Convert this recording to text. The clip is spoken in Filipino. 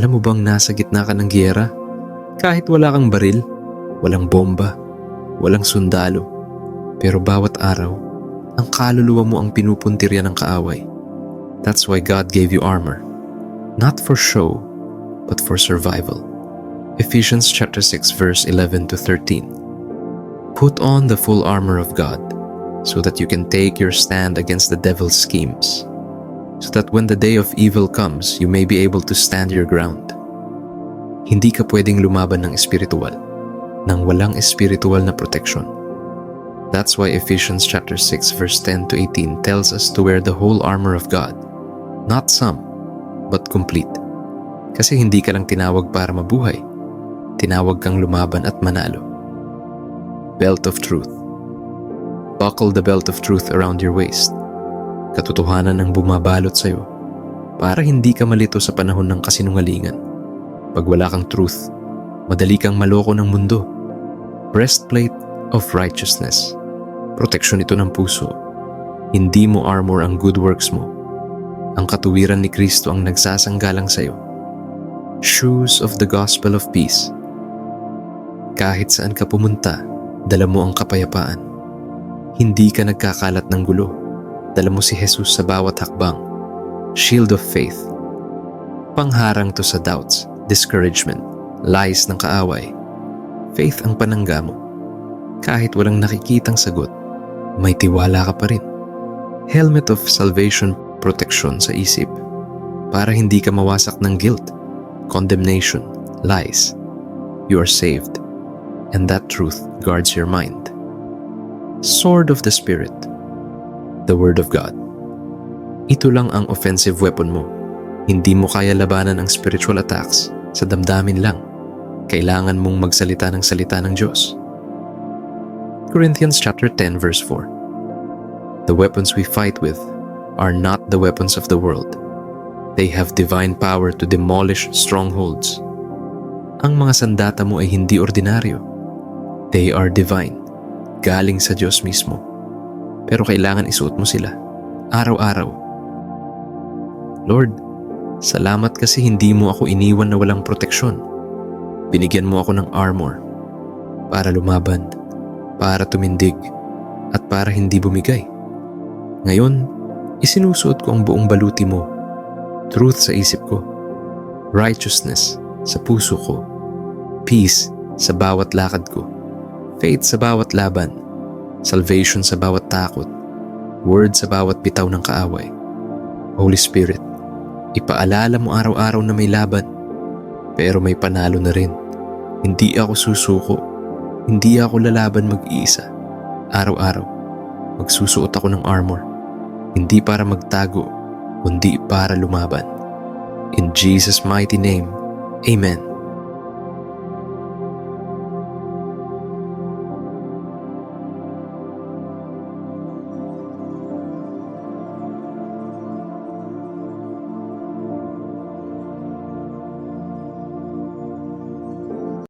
Alam mo bang nasa gitna ka ng giyera? Kahit wala kang baril, walang bomba, walang sundalo. Pero bawat araw, ang kaluluwa mo ang pinupuntirya ng kaaway. That's why God gave you armor. Not for show, but for survival. Ephesians chapter 6 verse 11 to 13. Put on the full armor of God so that you can take your stand against the devil's schemes. So that when the day of evil comes, you may be able to stand your ground. Hindi ka pwedeng lumaban ng espiritual nang walang espiritual na protection. That's why Ephesians chapter 6 verse 10 to 18 tells us to wear the whole armor of God. Not some, but complete. Kasi hindi ka lang tinawag para mabuhay. Tinawag kang lumaban at manalo. Belt of Truth Buckle the belt of truth around your waist. Katotohanan ang bumabalot sa'yo para hindi ka malito sa panahon ng kasinungalingan. Pag wala kang truth, madali kang maloko ng mundo. Breastplate of righteousness. Proteksyon ito ng puso. Hindi mo armor ang good works mo. Ang katuwiran ni Kristo ang nagsasanggalang sa'yo. Shoes of the gospel of peace. Kahit saan ka pumunta, dala mo ang kapayapaan. Hindi ka nagkakalat ng gulo. Dala mo si Jesus sa bawat hakbang. Shield of faith. Pangharang to sa doubts, discouragement, lies ng kaaway. Faith ang panangga mo. Kahit walang nakikitang sagot, may tiwala ka pa rin. Helmet of salvation protection sa isip para hindi ka mawasak ng guilt, condemnation, lies. You are saved and that truth guards your mind. Sword of the Spirit, the Word of God. Ito lang ang offensive weapon mo. Hindi mo kaya labanan ang spiritual attacks sa damdamin lang. Kailangan mong magsalita ng salita ng Diyos. Corinthians chapter 10 verse 4. The weapons we fight with are not the weapons of the world. They have divine power to demolish strongholds. Ang mga sandata mo ay hindi ordinaryo. They are divine, galing sa Diyos mismo. Pero kailangan isuot mo sila, araw-araw. Lord, salamat kasi hindi mo ako iniwan na walang proteksyon. Binigyan mo ako ng armor para lumaban, para tumindig, at para hindi bumigay. Ngayon, isinusuot ko ang buong baluti mo. Truth sa isip ko. Righteousness sa puso ko. Peace sa bawat lakad ko. Faith sa bawat laban. Salvation sa bawat takot. Word sa bawat bitaw ng kaaway. Holy Spirit, ipaalala mo araw-araw na may laban. Pero may panalo na rin. Hindi ako susuko. Hindi ako lalaban mag-iisa. Araw-araw, magsusuot ako ng armor. Hindi para magtago, kundi para lumaban. In Jesus' mighty name, Amen.